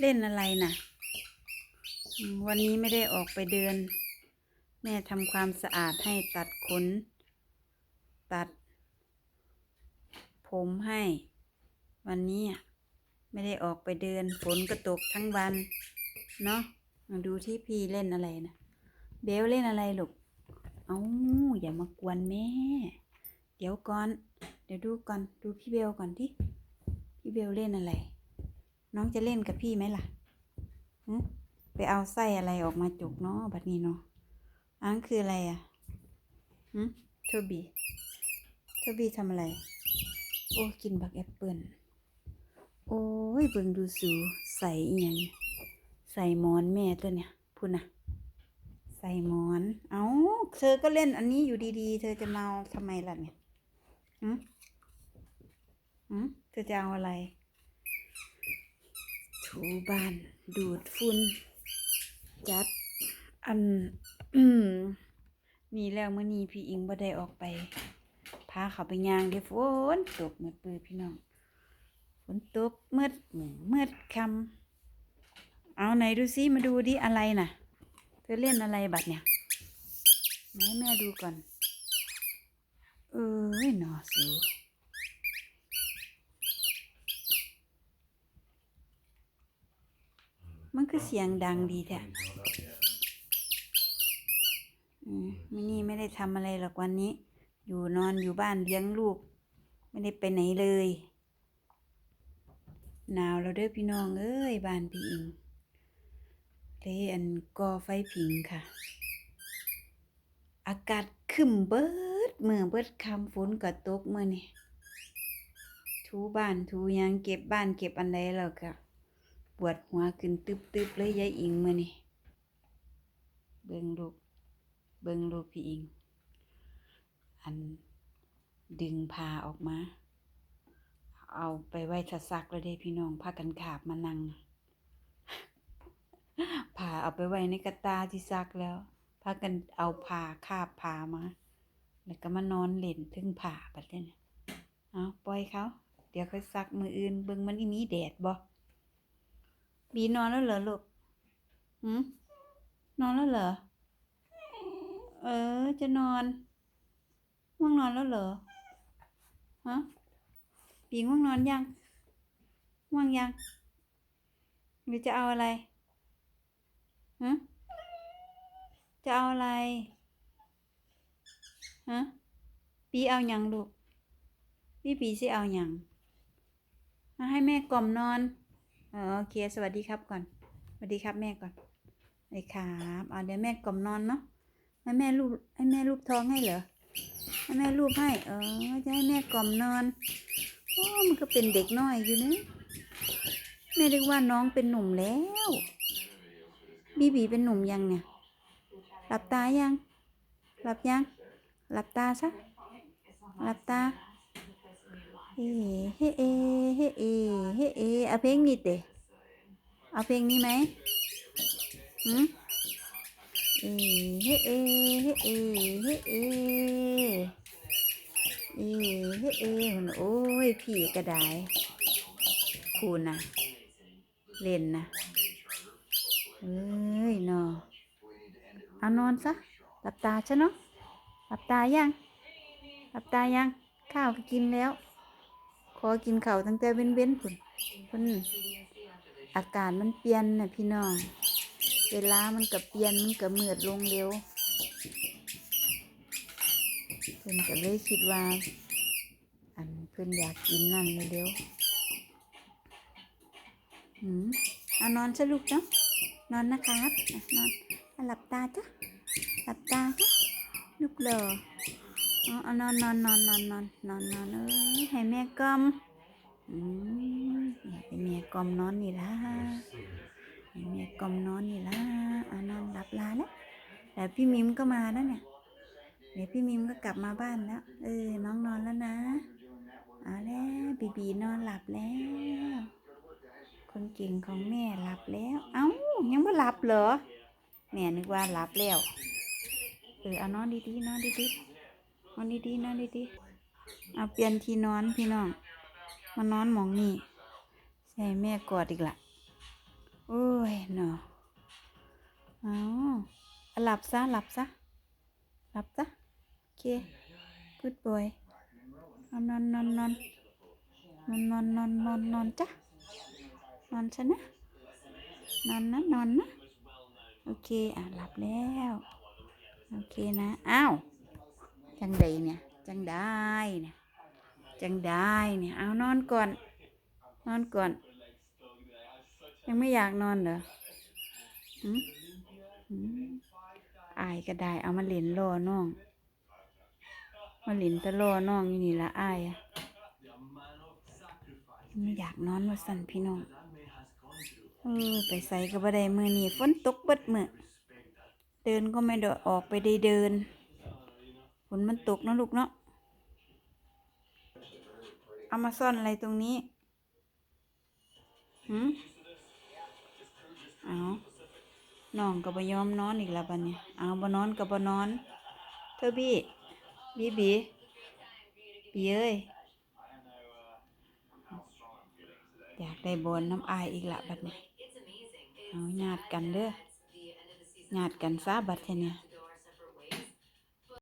เล่นอะไรน่ะ วันนี้ไม่ได้ออกไปเดิน แม่ทำความสะอาดให้ตัดขน ตัด ผมให้ วันนี้ไม่ได้ออกไปเดิน ฝนก็ตกทั้งวัน เนาะมาดูที่พี่เล่นอะไรนะเบลเล่นอะไรลูก เอาอย่ามากวนแม่ เดี๋ยวก่อน เดี๋ยวดูก่อน ดูพี่เบลก่อนที่ พี่เบลเล่นอะไร น้องจะเล่นกับพี่ไหมล่ะไปเอาไส้อะไรออกมาจุกเนาะบัดนี้เนาะอันคืออะไรอะหึโทบีโทบีทำอะไร โอ้กินบักแอปเปิลโอ้ยเบิ่งดูสูใส่อียังใส่หมอนแม่ตัวเนี่ยพูดนะใส่หมอน เอาเธอก็เล่นอันนี้อยู่ดีๆ เธอจะมาเอาทำไมล่ะเนี่ยหืมหืม เธอจะเอาอะไร ถูบ้าน ดูดฝุ่นจัดอันมนี่แล้วเมื่อนี้พี่อิงบ่ได้ออกไป พาเขาไปย่างเดี๋ยวฝนตกเมื่อปือพี่น้องฝนตกมืดมืดคำเอาไหนดูซิมาดูดิอะไรน่ะ เธอเล่นอะไรบัดเนี่ยไหนแม่ดูก่อน เอ้ยหนอสู มันคือเสียงดังดีแท้อืมมินี่ไม่ได้ทำอะไรหรอกวันนี้ อยู่นอนอยู่บ้านเลี้ยงลูก ไม่ได้ไปไหนเลย หนาวแล้วเด้อพี่น้อง เอ้ยบ้านพี่อิงเลยอันก่อไฟผิงค่ะ อากาศครึ้มเบิดเมื่อเบิดคำฝนก็ตกเมื่อนี่ถูบ้านถูหยังเก็บบ้านเก็บอันใดแล้วก็ ปวดหัวขึ้นตึบๆเลยยายอิงมือนี่เบิ่งลูกเบิ่งลูกพี่อิง อันดึงผ้าออกมา เอาไปไว้ทะซักแล้วเด้พี่น้องพากันขาบมานั่งผ้าเอาไปไว้ในกระตาที่ซักแล้วพากันเอาผ้าคาบผ้ามา แล้วก็มานอนเล่นถึงผ้าบัดเนี้เอาปล่อยเขา เดี๋ยวค่อยซักมืออื่นเบิ่งมันอีมีแดดบ่ บีนอนแล้วเหรอลูกหืมนอนแล้วเหรอ เออ จะนอนง่วงนอนแล้วเหรอ ฮะปีง่วงนอนยังง่วงยังหรือจะเอาอะไรฮะจะเอาอะไร ฮะ ปีเอาหยังลูกพี่ปีสิเอาหยังมาให้แม่กล่อมนอน ออโอเคสวัสดีครับก่อนสวัสดีครับแม่ก่อนสวัสดีครับเอาเดี๋ยวแม่กล่อมนอนเนาะให้แม่ลูบให้แม่ลูบท้องให้เหรอให้แม่ลูบให้เออจะให้แม่กล่อมนอนโอ้มันก็เป็นเด็กน้อยอยู่นะแม่เรียกว่าน้องเป็นหนุ่มแล้วบีบีเป็นหนุ่มยังเนี่ยหลับตายังหลับยังหลับตาซะหลับตา เฮ้เฮ้เอเฮ้เอเฮ้เอเอาเพลงนี้เตะเอาเพลงนี้ไหมหืมเอเฮเอเฮเอเฮเอเอเฮเอหุ่นโอ้ยพี่กระไดคูนะเล่นนะเอ้ยนอเอานอนซะหลับตาใชะเนาะหลับตายังหลับตายังข้าวกินแล้ว ขอกินข้าวตั้งแต่เว้นเว้นๆพุ่นพุ่นอากาศมันเปลี่ยนนะพี่น้อง เวลามันกับเปลี่ยนมันกับมือดลงเร็วเพิ่นก็เลยคิดว่า อันเพิ่นอยากกินนั่นเร็วๆหืมเอานอนซะลูกเนาะนอนนะครับอะนอนอะหลับตาจ้ะหลับตาจ้ะลูกเหลอเอ นอนนอนนอนนอนนอนนอนนอนเอ้ยให้แม่กล่อมอืมให้แม่กล่อมนอนนี่ละให้แม่กล่อมนอนนี่ละอ่านอนหลับลาแล้วแต่พี่มิมก็มาแล้วเนี่ยเดี๋ยวพี่มิมก็กลับมาบ้านแล้วเออน้องนอนแล้วนะเอาแล้วบีบีนอนหลับแล้ว คนเก่งของแม่หลับแล้ว เอ้ายังไม่หลับเหรอแม่นึกว่าหลับแล้วเออเอานอนดีๆนอนดีๆ นอนดีๆนอนดีๆเอาเปลี่ยนที่นอนพี่น้อง มานอนหมองนี่ใส่แม่กอดอีกละโอ้ยเนาะเอาเอหลับซะหลับซะหลับซะโอเค good boy เอานอนนอนนอนนอนนอนนอนนอนนอนจ้ะนอนซะนะนอนนะนอนนะโอเคอะหลับแล้ว โอเคนะ อ้าว จังใดเนี่ย จังได้เนี่ยจังได้เนี่ย เอานอนก่อน นอนก่อน ยังไม่อยากนอนเหรอมหืมอายก็ได้ เอามาเล่นรอน้อง มาเล่นแตะรอน้องอยู่นี่ละอายอะไม่อยากนอนว่าสั่นพี่น้องเออไปใส่ก็บ่ได้มือนี่ฝนตกเบิดมือเดินก็ไม่ได้ออกไปได้เดิน ฝนมันตกนะลูกเนาะ เอามาซ่อนอะไรตรงนี้หืมเอาน้องก็บ่ยอมนอนอีกแล้วบัดนี้เอาบนอนก็บ่นอน เธอบี้บีบีบีเอ้ย อยากได้บอลน้ำอายอีกละบัดนี้เอาญาติกันเด้อญาติกันซาบัดเทเนี่ย